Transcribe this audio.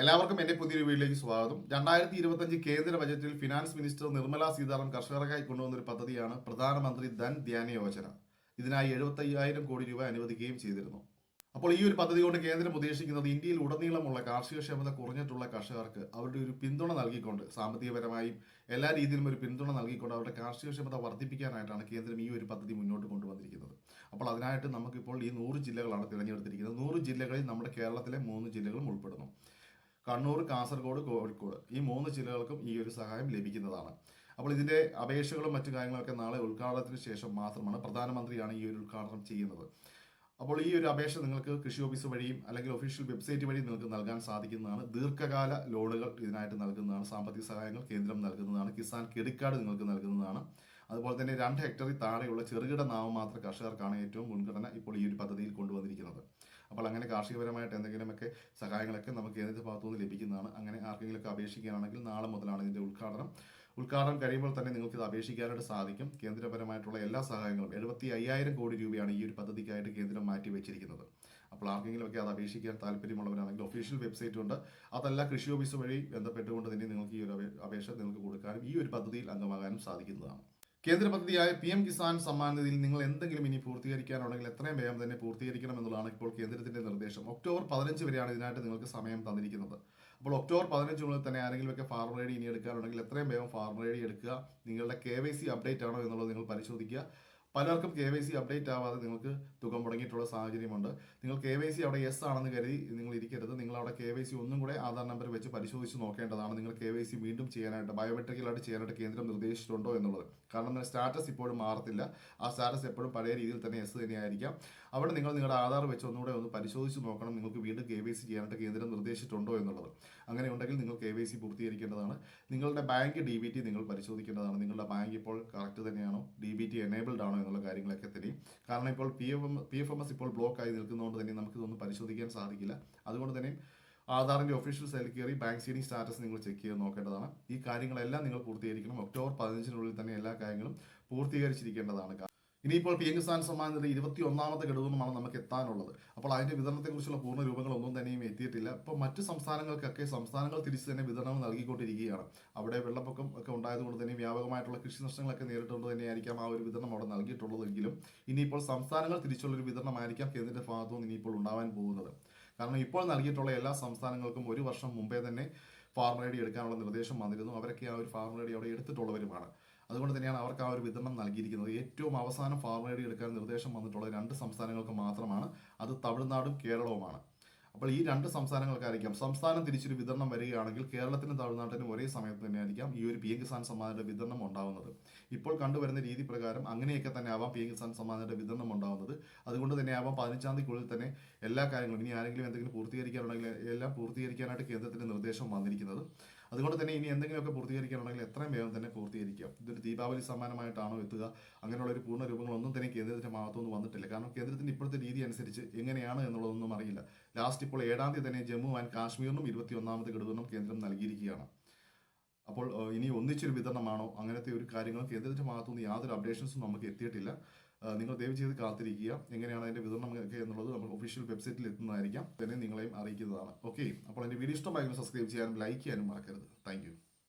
എല്ലാവർക്കും എന്റെ പുതിയൊരു വീഡിയോയിലേക്ക് സ്വാഗതം. രണ്ടായിരത്തി ഇരുപത്തഞ്ച് കേന്ദ്ര ബജറ്റിൽ ഫിനാൻസ് മിനിസ്റ്റർ നിർമ്മല സീതാറാം കർഷകർക്കായി കൊണ്ടുവന്ന ഒരു പദ്ധതിയാണ് പ്രധാനമന്ത്രി ധൻ ധ്യാന യോജന. ഇതിനായി എഴുപത്തയ്യായിരം കോടി രൂപ അനുവദിക്കുകയും ചെയ്തിരുന്നു. അപ്പോൾ ഈ ഒരു പദ്ധതി കൊണ്ട് കേന്ദ്രം ഉദ്ദേശിക്കുന്നത് ഇന്ത്യയിൽ ഉടനീളമുള്ള കാർഷിക ക്ഷമത കുറഞ്ഞിട്ടുള്ള കർഷകർക്ക് അവരുടെ ഒരു പിന്തുണ നൽകിക്കൊണ്ട് സാമ്പത്തികപരമായും എല്ലാ രീതിയിലും ഒരു പിന്തുണ നൽകിക്കൊണ്ട് അവരുടെ കാർഷിക ക്ഷമത വർദ്ധിപ്പിക്കാനായിട്ടാണ് കേന്ദ്രം ഈ ഒരു പദ്ധതി മുന്നോട്ട് കൊണ്ടുവന്നിരിക്കുന്നത്. അപ്പോൾ അതിനായിട്ട് നമുക്കിപ്പോൾ ഈ നൂറ് ജില്ലകളാണ് തിരഞ്ഞെടുത്തിരിക്കുന്നത്. നൂറ് ജില്ലകളിൽ നമ്മുടെ കേരളത്തിലെ മൂന്ന് ജില്ലകളും ഉൾപ്പെടുന്നു. കണ്ണൂർ കാസർഗോഡ് കോഴിക്കോട് ഈ മൂന്ന് ജില്ലകൾക്കും ഈ ഒരു സഹായം ലഭിക്കുന്നതാണ്. അപ്പോൾ ഇതിന്റെ അപേക്ഷകളും മറ്റു കാര്യങ്ങളൊക്കെ നാളെ ഉദ്ഘാടനത്തിന് ശേഷം മാത്രമാണ് പ്രധാനമന്ത്രിയാണ് ഈ ഒരു ഉദ്ഘാടനം ചെയ്യുന്നത്. അപ്പോൾ ഈ ഒരു അപേക്ഷ നിങ്ങൾക്ക് കൃഷി ഓഫീസ് വഴിയും അല്ലെങ്കിൽ ഒഫീഷ്യൽ വെബ്സൈറ്റ് വഴി നിങ്ങൾക്ക് നൽകാൻ സാധിക്കുന്നതാണ്. ദീർഘകാല ലോണുകൾ ഇതിനായിട്ട് നൽകുന്നതാണ്. സാമ്പത്തിക സഹായങ്ങൾ കേന്ദ്രം നൽകുന്നതാണ്. കിസാൻ ക്രെഡിറ്റ് കാർഡ് നിങ്ങൾക്ക് നൽകുന്നതാണ്. അതുപോലെ തന്നെ രണ്ട് ഹെക്ടറിൽ താഴെയുള്ള ചെറുകിട നാമമാത്ര കർഷകർക്കാണ് ഏറ്റവും മുൻഗണന ഇപ്പോൾ ഈ ഒരു പദ്ധതിയിൽ കൊണ്ടുവന്നിരിക്കുന്നത്. അപ്പോൾ അങ്ങനെ കാർഷികപരമായിട്ട് എന്തെങ്കിലുമൊക്കെ സഹായങ്ങളൊക്കെ നമുക്ക് കേന്ദ്ര ഭാഗത്തുനിന്ന് ലഭിക്കുന്നതാണ്. അങ്ങനെ ആർക്കെങ്കിലുമൊക്കെ അപേക്ഷിക്കുകയാണെങ്കിൽ നാളെ മുതലാണ് ഇതിന്റെ ഉദ്ഘാടനം. ഉദ്ഘാടനം കഴിയുമ്പോൾ തന്നെ നിങ്ങൾക്ക് ഇത് അപേക്ഷിക്കാനായിട്ട് സാധിക്കും. കേന്ദ്രപരമായിട്ടുള്ള എല്ലാ സഹായങ്ങളും എഴുപത്തി അയ്യായിരം കോടി രൂപയാണ് ഈ ഒരു പദ്ധതിക്കായിട്ട് കേന്ദ്രം മാറ്റി വെച്ചിരിക്കുന്നത്. അപ്പോൾ ആർക്കെങ്കിലുമൊക്കെ അത് അപേക്ഷിക്കാൻ താല്പര്യമുള്ളവരാണെങ്കിൽ ഒഫീഷ്യൽ വെബ്സൈറ്റ് ഉണ്ട്. അതല്ല കൃഷി ഓഫീസ് വഴി ബന്ധപ്പെട്ടുകൊണ്ട് തന്നെ നിങ്ങൾക്ക് ഈ ഒരു അപേക്ഷ നിങ്ങൾക്ക് കൊടുക്കാനും ഈ ഒരു പദ്ധതിയിൽ അംഗമാകാനും സാധിക്കുന്നതാണ്. കേന്ദ്ര പദ്ധതിയായ പി എം കിസാൻ സമ്മാൻ നിധിയിൽ നിങ്ങൾ എന്തെങ്കിലും ഇനി പൂർത്തീകരിക്കാനുണ്ടെങ്കിൽ എത്രയും വേഗം തന്നെ പൂർത്തീകരിക്കണം എന്നുള്ളതാണ് ഇപ്പോൾ കേന്ദ്രത്തിന്റെ നിർദ്ദേശം. ഒക്ടോബർ പതിനഞ്ച് വരെയാണ് ഇതിനായിട്ട് നിങ്ങൾക്ക് സമയം തന്നിരിക്കുന്നത്. അപ്പോൾ ഒക്ടോബർ പതിനഞ്ചിനുള്ളിൽ തന്നെ ആരെങ്കിലും ഒക്കെ ഫാർമർ ഐ ഡി ഇനി എടുക്കാനുണ്ടെങ്കിൽ എത്രയും വേഗം ഫാർമർ ഐ ഡി എടുക്കുക. നിങ്ങളുടെ കെ വൈ സി അപ്ഡേറ്റ് ആണോ എന്നുള്ളത് നിങ്ങൾ പരിശോധിക്കുക. പലർക്കും കെ വൈ സി അപ്ഡേറ്റ് ആവാതെ നിങ്ങൾക്ക് തുക മുടങ്ങിയിട്ടുള്ള സാഹചര്യമുണ്ട്. നിങ്ങൾ കെ വൈ സി അവിടെ എസ് ആണെന്ന് കരുതി നിങ്ങൾ ഇരിക്കരുത്. നിങ്ങൾ അവിടെ കെ വൈ സി ഒന്നും കൂടെ ആധാർ നമ്പർ വെച്ച് പരിശോധിച്ച് നോക്കേണ്ടതാണ്. നിങ്ങൾ കെ വൈ സി വീണ്ടും ചെയ്യാനായിട്ട് ബയോമെട്രിക്കലായിട്ട് ചെയ്യാനായിട്ട് കേന്ദ്രം നിർദ്ദേശിച്ചിട്ടുണ്ടോ എന്നുള്ളത്. കാരണം സ്റ്റാറ്റസ് ഇപ്പോഴും മാറത്തില്ല. ആ സ്റ്റാറ്റസ് എപ്പോഴും പഴയ രീതിയിൽ തന്നെ എസ് തന്നെയായിരിക്കാം അവിടെ നിങ്ങൾ നിങ്ങളുടെ ആധാർ വെച്ച് ഒന്നുകൂടെ ഒന്ന് പരിശോധിച്ച് നോക്കണം. നിങ്ങൾക്ക് വീണ്ടും കെ വൈ സി ചെയ്യാനായിട്ട് കേന്ദ്രം നിർദ്ദേശിച്ചിട്ടുണ്ടോ എന്നുള്ളത്. അങ്ങനെ ഉണ്ടെങ്കിൽ നിങ്ങൾ കെ വൈ സി പൂർത്തീകരിക്കേണ്ടതാണ്. നിങ്ങളുടെ ബാങ്ക് ഡി ബി ടി നിങ്ങൾ പരിശോധിക്കേണ്ടതാണ്. നിങ്ങളുടെ ബാങ്ക് ഇപ്പോൾ കറക്റ്റ് തന്നെയാണോ? ഡി ബി ടി എനേബിൾഡ് ആണോ എന്നുള്ള കാര്യങ്ങളൊക്കെ തരും. കാരണം ഇപ്പോൾ P F M P F M S ഇപ്പോൾ ബ്ലോക്ക് ആയി നിൽക്കുന്നതുകൊണ്ട് തന്നെ നമുക്ക് ഇതൊന്നും പരിശോധിക്കാൻ സാധിക്കില്ല. അതുകൊണ്ട് തന്നെ ആധാറിന്റെ ഒഫീഷ്യൽ സൈറ്റിൽ കയറി ബാങ്ക് സീഡിംഗ് സ്റ്റാറ്റസ് നിങ്ങൾ ചെക്ക് ചെയ്ത് നോക്കേണ്ടതാണ്. ഈ കാര്യങ്ങളെല്ലാം നിങ്ങൾ പൂർത്തീകരിക്കണം. ഒക്ടോബർ പതിനഞ്ചിനുള്ളിൽ തന്നെ എല്ലാ കാര്യങ്ങളും പൂർത്തീകരിച്ചിരിക്കേണ്ടതാണ്. ഇനിയിപ്പോൾ പി എം കിസാൻ സമ്മാൻ നിധി ഇരുപത്തി ഒന്നാമത്തെ ഘടകവുമാണ് നമുക്ക് എത്താനുള്ളത്. അപ്പോൾ അതിന്റെ വിതരണത്തെക്കുറിച്ചുള്ള പൂർണ രൂപങ്ങളൊന്നും തന്നെയും എത്തിയിട്ടില്ല. ഇപ്പോൾ മറ്റു സംസ്ഥാനങ്ങൾക്കൊക്കെ സംസ്ഥാനങ്ങൾ തിരിച്ച് തന്നെ വിതരണം നൽകിക്കൊണ്ടിരിക്കുകയാണ്. അവിടെ വെള്ളപ്പൊക്കം ഒക്കെ ഉണ്ടായതുകൊണ്ട് തന്നെ വ്യാപകമായിട്ടുള്ള കൃഷി നഷ്ടങ്ങളൊക്കെ നേരിട്ടുകൊണ്ട് തന്നെയായിരിക്കാം ആ ഒരു വിതരണം അവിടെ നൽകിയിട്ടുള്ളതെങ്കിലും ഇനിയിപ്പോൾ സംസ്ഥാനങ്ങൾ തിരിച്ചുള്ള ഒരു വിതരണമായിരിക്കാം കേന്ദ്രത്തിന്റെ ഭാഗത്തുനിന്ന് ഇനിയിപ്പോൾ ഉണ്ടാവാൻ പോകുന്നത്. കാരണം ഇപ്പോൾ നൽകിയിട്ടുള്ള എല്ലാ സംസ്ഥാനങ്ങൾക്കും ഒരു വർഷം മുമ്പേ തന്നെ ഫാർമർ ഐ ഡി എടുക്കാനുള്ള നിർദ്ദേശം വന്നിരുന്നു. അവരൊക്കെ ആ ഒരു ഫാർമർ ഐ ഡി അവിടെ എടുത്തിട്ടുള്ളവരുമാണ്. അതുകൊണ്ട് തന്നെയാണ് അവർക്ക് ആ ഒരു വിതരണം നൽകിയിരിക്കുന്നത്. ഏറ്റവും അവസാനം ഫാർമർ ഐ എടുക്കാൻ നിർദ്ദേശം വന്നിട്ടുള്ള രണ്ട് സംസ്ഥാനങ്ങൾക്ക് മാത്രമാണ്. അത് തമിഴ്നാടും കേരളവുമാണ്. അപ്പോൾ ഈ രണ്ട് സംസ്ഥാനങ്ങൾക്കായിരിക്കാം. സംസ്ഥാനം തിരിച്ചൊരു വിതരണം വരികയാണെങ്കിൽ കേരളത്തിനും തമിഴ്നാട്ടിനും ഒരേ സമയത്ത് തന്നെയായിരിക്കാം ഈ ഒരു പി എം കിസാൻ സമ്മാനയുടെ വിതരണം ഉണ്ടാവുന്നത്. ഇപ്പോൾ കണ്ടുവരുന്ന രീതി പ്രകാരം അങ്ങനെയൊക്കെ തന്നെ ആവാം പി എം കിസാൻ സമ്മാനത്തിന്റെ വിതരണം ഉണ്ടാവുന്നത്. അതുകൊണ്ട് തന്നെ ആവാം പതിനഞ്ചാം തീയതിക്കുള്ളിൽ തന്നെ എല്ലാ കാര്യങ്ങളും. ഇനി ആരെങ്കിലും എന്തെങ്കിലും പൂർത്തീകരിക്കാനുണ്ടെങ്കിൽ എല്ലാം പൂർത്തീകരിക്കാനായിട്ട് കേന്ദ്രത്തിന്റെ നിർദ്ദേശം വന്നിരിക്കുന്നത്. അതുകൊണ്ട് തന്നെ ഇനി എന്തെങ്കിലുമൊക്കെ പൂർത്തീകരിക്കാനുണ്ടെങ്കിൽ എത്രയും വേഗം തന്നെ പൂർത്തീകരിക്കാം. ഇതൊരു ദീപാവലി സമ്മാനമായിട്ടാണോ എത്തുക? അങ്ങനെയുള്ള ഒരു പൂർണ രൂപങ്ങളൊന്നും തന്നെ കേന്ദ്രത്തിന്റെ ഭാഗത്തുനിന്ന് വന്നിട്ടില്ല. കാരണം കേന്ദ്രത്തിന്റെ ഇപ്പോഴത്തെ രീതി അനുസരിച്ച് എങ്ങനെയാണ് എന്നുള്ളതൊന്നും അറിയില്ല. ലാസ്റ്റ് ഇപ്പോൾ ഏഴാം തീയതി തന്നെ ജമ്മു ആൻഡ് കാശ്മീരിനും ഇരുപത്തി ഒന്നാമത് ഘടകം കേന്ദ്രം നൽകിയിരിക്കുകയാണ്. അപ്പോൾ ഇനി ഒന്നിച്ചൊരു വിതരണമാണോ? അങ്ങനത്തെ ഒരു കാര്യങ്ങൾ കേന്ദ്രത്തിന്റെ ഭാഗത്തുനിന്ന് യാതൊരു അപ്ഡേഷൻസും നമുക്ക് എത്തിയിട്ടില്ല. നിങ്ങൾ ദയവ് ചെയ്ത് കാത്തിരിക്കുക. എങ്ങനെയാണ് അതിന്റെ വിതരണം ഒക്കെ എന്നുള്ളത് നമ്മൾ ഒഫീഷ്യൽ വെബ്സൈറ്റിൽ എത്തുന്നതായിരിക്കാം. തന്നെ നിങ്ങളെയും അറിയിക്കുന്നതാണ്. ഓക്കെ അപ്പോൾ എന്റെ വീഡിയോ ഇഷ്ടമായെങ്കിൽ സബ്സ്ക്രൈബ് ചെയ്യാനും ലൈക്ക് ചെയ്യാനും മറക്കരുത്. താങ്ക്